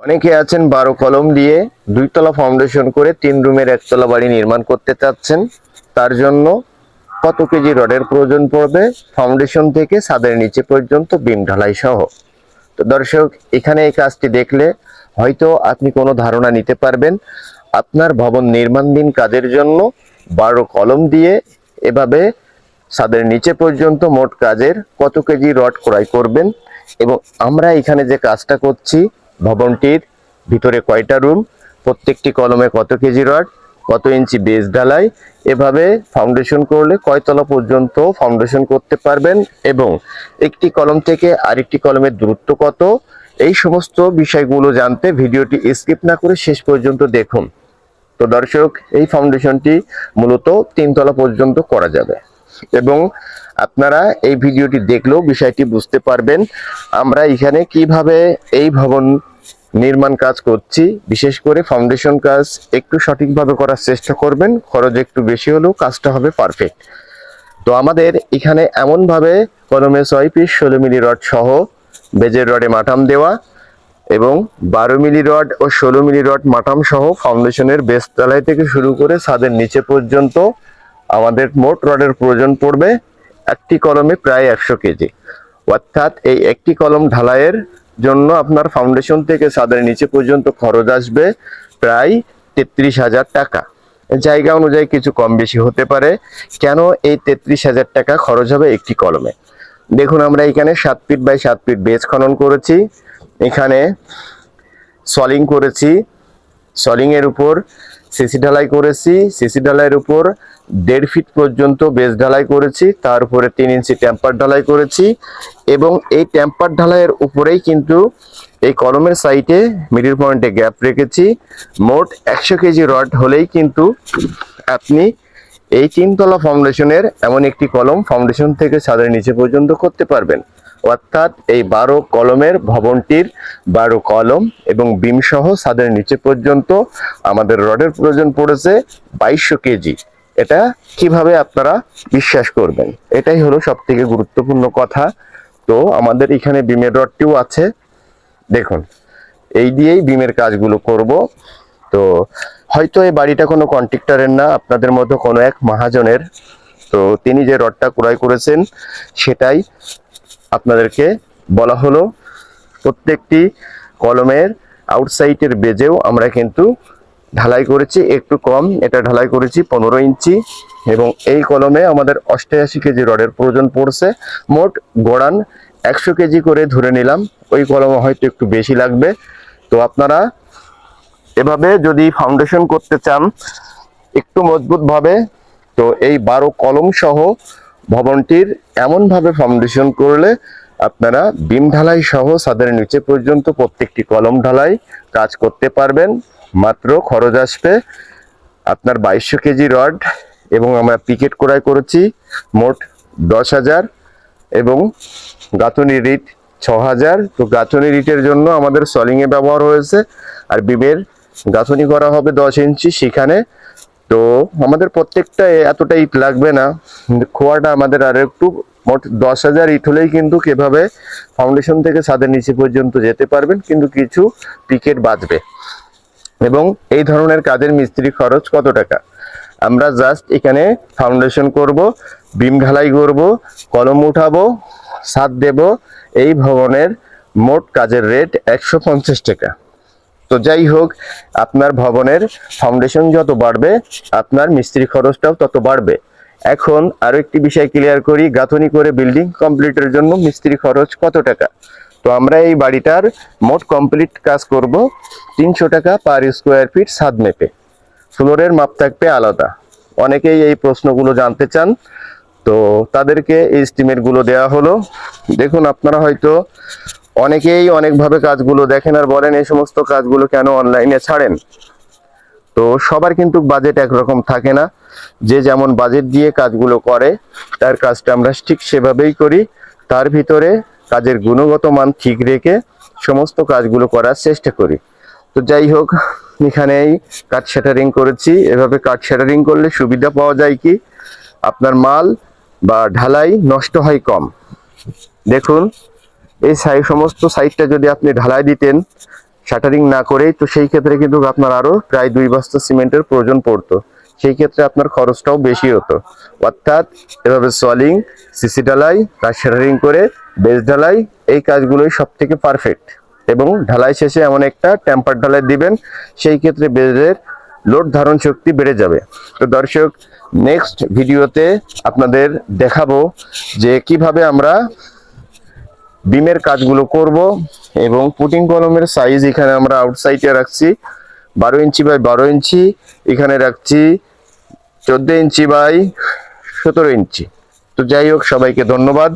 অনেকে আছেন বারো কলম দিয়ে দুইতলা ফাউন্ডেশন করে তিন রুমের একতলা বাড়ি নির্মাণ করতে চাচ্ছেন। তার জন্য কত কেজি রডের প্রয়োজন পড়বে? ফাউন্ডেশন থেকে ছাদের নিচে পর্যন্ত বিম ঢালাই সহ। তো দর্শক, এখানে এই কাজটি দেখলে হয়তো আপনি কোনো ধারণা নিতে পারবেন। আপনার ভবন নির্মাণধীন কাজের জন্য বারো কলম দিয়ে এভাবে ছাদের নিচে পর্যন্ত মোট কাজের কত কেজি রড ক্রয় করবেন? এবং আমরা এখানে যে কাজটা করছি ভবনটির ভিতরে কয়টা রুম? প্রত্যেকটি কলমে কত কেজি রড? কত ইঞ্চি বেস ঢালাই? এভাবে ফাউন্ডেশন করলে কয়তলা পর্যন্ত ফাউন্ডেশন করতে পারবেন এবং একটি কলম থেকে আরেকটি কলমের দূরত্ব কত? এই সমস্ত বিষয়গুলো জানতে ভিডিওটি স্কিপ না করে শেষ পর্যন্ত দেখুন। তো দর্শক, এই ফাউন্ডেশনটি মূলত তিনতলা পর্যন্ত করা যাবে। এবং আপনারা এই ভিডিওটি দেখলেও বিষয়টি বুঝতে পারবেন আমরা এখানে কীভাবে এই ভবন নির্মাণ কাজ করছি। বিশেষ করে ফাউন্ডেশন কাজ একটু সঠিকভাবে করার চেষ্টা করবেন, খরচ একটু বেশি হলেও কাজটা হবে পারফেক্ট তো আমাদের এখানে এমনভাবে কলমে ছয় পিস ষোলো মিলি রড সহ বেজের রডে মাটাম দেওয়া এবং বারো মিলি রড ও ষোলো মিলি রড মাটাম সহ ফাউন্ডেশনের বেস তলায় থেকে শুরু করে ছাদের নিচে পর্যন্ত আমাদের মোট রডের প্রয়োজন পড়বে একটি কলমে প্রায় একশো কেজি। অর্থাৎ এই একটি কলম ঢালাইয়ের জন্য আপনার ফাউন্ডেশন থেকে সাদের নিচে পর্যন্ত খরচ আসবে প্রায় তেত্রিশ হাজার টাকা। জায়গা অনুযায়ী কিছু কম বেশি হতে পারে। কেন এই তেত্রিশ হাজার টাকা খরচ হবে একটি কলমে? দেখুন, আমরা এখানে সাত ফিট বাই সাত ফিট বেজ খনন করেছি। এখানে সলিং করেছি। সলিং এর উপর সিসি ঢালাই করেছি, সিসি ঢালাইয়ের উপর দেড় ফিট পর্যন্ত বেস ঢালাই করেছি, তার উপরে তিন ইঞ্চি টেম্পার ঢালাই করেছি এবং এই টেম্পার ঢালাইয়ের উপরেই কিন্তু এই কলমের সাইটে মিডিল পয়েন্টে গ্যাপ রেখেছি। মোট একশো কেজি রড হলেই কিন্তু আপনি এই তিনতলা ফাউন্ডেশনের এমন একটি কলম ফাউন্ডেশন থেকে ছাদের নিচে পর্যন্ত করতে পারবেন। অর্থাৎ এই বারো কলমের ভবনটির বারো কলম এবং বিম সহ ছাদের নিচে পর্যন্ত আমাদের রডের প্রয়োজন পড়েছে বাইশশো কেজি। এটা কীভাবে আপনারা বিশ্বাস করবেন? এটাই হলো সব থেকে গুরুত্বপূর্ণ কথা। তো আমাদের এখানে বিমের রডটিও আছে। দেখুন, এই দিয়েই বিমের কাজগুলো করব। তো হয়তো এই বাড়িটা কোনো কন্ট্রাক্টরের না, আপনাদের মতো কোনো এক মহাজনের। তো তিনি যে রডটা ক্রয় করেছেন, সেটাই আপনাদেরকে বলা হলো, প্রত্যেকটি কলমের আউটসাইডের বেজেও আমরা কিন্তু ঢালাই করেছি, একটু কম, এটা ঢালাই করেছি পনেরো ইঞ্চি, এবং এই কলমে আমাদের অষ্টআশি কেজি রডের প্রয়োজন পড়ছে। মোট গোড়ান একশো কেজি করে ধরে নিলাম, ওই কলমে হয়তো একটু বেশি লাগবে। তো আপনারা এভাবে যদি ফাউন্ডেশন করতে চান, একটু মজবুত ভাবে তো এই বারো কলম সহ ভবনটির এমনভাবে ফাউন্ডেশন করলে আপনারা বিম ঢালাই সহ ছাদের নিচে পর্যন্ত প্রত্যেকটি কলম ঢালাই কাজ করতে পারবেন। মাত্র খরচ আসবে আপনার বাইশশো কেজি রড এবং আমরা পিকেট ক্রয় করেছি মোট দশ হাজার এবং গাঁথনি রিট ছ হাজার। তো গাঁথনি রিটের জন্য আমাদের সলিংয়ে ব্যবহার হয়েছে। আর বিমের গাঁথনি করা হবে দশ ইঞ্চি। সেখানে তো আমাদের প্রত্যেকটা এতটা ইট লাগবে না। খোয়াটা আমাদের আর একটু মোট দশ হাজার ইট হলেই কিন্তু কীভাবে ফাউন্ডেশন থেকে ছাদের নিচে পর্যন্ত যেতে পারবেন, কিন্তু কিছু পিকেট বাঁচবে এবং এই ধরনের কাজের মিস্ত্রি খরচ কত টাকা? আমরা জাস্ট এখানে ফাউন্ডেশন করব, বিম ঢালাই করব, কলম উঠাবো, ছাদ দেব, এই ভবনের মোট কাজের রেট একশো পঞ্চাশ টাকা। তো যাই হোক, আপনার ভবনের ফাউন্ডেশন যত বাড়বে, আপনার মিস্ত্রি খরচটাও তত বাড়বে। এখন আরও একটি বিষয় ক্লিয়ার করি, গাঁথনি করে বিল্ডিং কমপ্লিটের জন্য মিস্ত্রি খরচ কত টাকা? তো আমরা এই বাড়িটার মোট কমপ্লিট কাজ করব তিনশো টাকা পার স্কোয়ার ফিট ছাদ মেপে। ফ্লোরের মাপ থাকবে আলাদা। অনেকেই এই প্রশ্নগুলো জানতে চান, তো তাদেরকে এই এস্টিমেটগুলো দেওয়া হলো। দেখুন, আপনারা হয়তো অনেকেই অনেকভাবে কাজগুলো দেখেন আর বলেন এই সমস্ত কাজগুলো কেন অনলাইনে ছাড়েন? তো সবার কিন্তু বাজেট একরকম থাকে না। যে যেমন বাজেট দিয়ে কাজগুলো করে, তার কাজটা আমরা ঠিক সেভাবেই করি। তার ভিতরে কাজের গুণগত মান ঠিক রেখে সমস্ত কাজগুলো করার চেষ্টা করি। তো যাই হোক, এখানেই কাঠ শ্যাটারিং করেছি। এভাবে কাঠ শ্যাটারিং করলে সুবিধা পাওয়া যায় কি? আপনার মাল বা ঢালাই নষ্ট হয় কম। দেখুন এই সাই সমস্ত সাইডটা যদি আপনি ঢালাই দিতেন, শাটারিং না করেই, তো সেই ক্ষেত্রে কিন্তু আপনার আরও প্রায় দুই বস্তা সিমেন্টের প্রয়োজন পড়তো। সেই ক্ষেত্রে আপনার খরচটাও বেশি হতো। অর্থাৎ এভাবে সলিং সিসি ঢালাই তার শাটারিং করে, বেস ঢালাই, এই কাজগুলোই সব থেকে পারফেক্ট এবং ঢালাই শেষে এমন একটা টেম্পার ঢালাই দিবেন, সেই ক্ষেত্রে বেজের লোড ধারণ শক্তি বেড়ে যাবে। তো দর্শক নেক্সট ভিডিওতে আপনাদের দেখাবো যে কীভাবে আমরা বিমের কাজগুলো করব এবং পুটিং কলমের সাইজ এখানে আমরা আউটসাইডে রাখছি বারো ইঞ্চি বাই বারো ইঞ্চি, এখানে রাখছি চোদ্দ ইঞ্চি বাই সতেরো ইঞ্চি। তো যাই হোক, সবাইকে ধন্যবাদ।